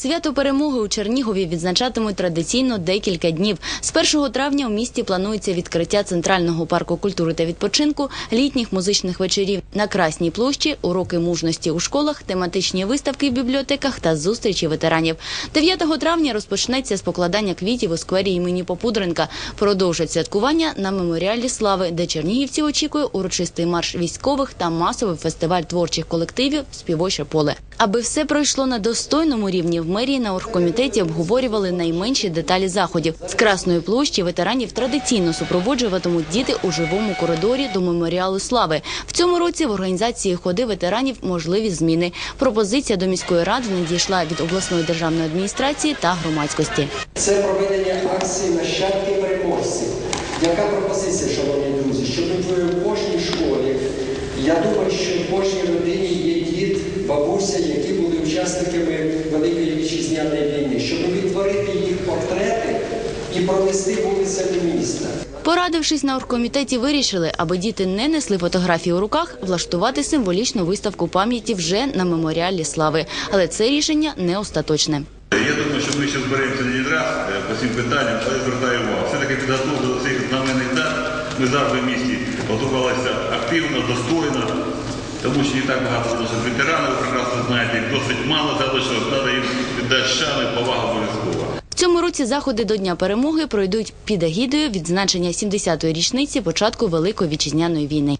Свято перемоги у Чернігові відзначатимуть традиційно декілька днів. З 1 травня у місті планується відкриття центрального парку культури та відпочинку, літніх музичних вечорів на Красній площі, уроки мужності у школах, тематичні виставки в бібліотеках та зустрічі ветеранів. 9 травня розпочнеться з покладання квітів у сквері імені Попудренка. Продовжать святкування на меморіалі слави, де чернігівці очікує урочистий марш військових та масовий фестиваль творчих колективів Співоче поле. Аби все пройшло на достойному рівні, в мерії на оргкомітеті обговорювали найменші деталі заходів. З Красної площі ветеранів традиційно супроводжуватимуть діти у живому коридорі до меморіалу слави. В цьому році в організації ходи ветеранів можливі зміни. Пропозиція до міської ради надійшла від обласної державної адміністрації та громадськості. Це проведення акції нащадки переможців. Яка пропозиція, шановні друзі? Щоб в кожній школі, я думаю, що в кожній учасниками Великої вітчизняної війни, щоб відтворити їх портрети і пронести вулицями міста. Порадившись на оргкомітеті, вирішили, аби діти не несли фотографії у руках, влаштувати символічну виставку пам'яті вже на меморіалі слави. Але це рішення не остаточне. Я думаю, що ми ще зберемося не раз е, по цим питанням, але звертаю увагу. Все-таки підготовка до цих знаменних дат. Ми завжди в місті готувалися активно, достойно, тому що не так багато наших ветеранів, мало залишилось, треба їм віддати шани, повагу обов'язково. В цьому році заходи до Дня перемоги пройдуть під агідою відзначення 70-ї річниці початку Великої вітчизняної війни.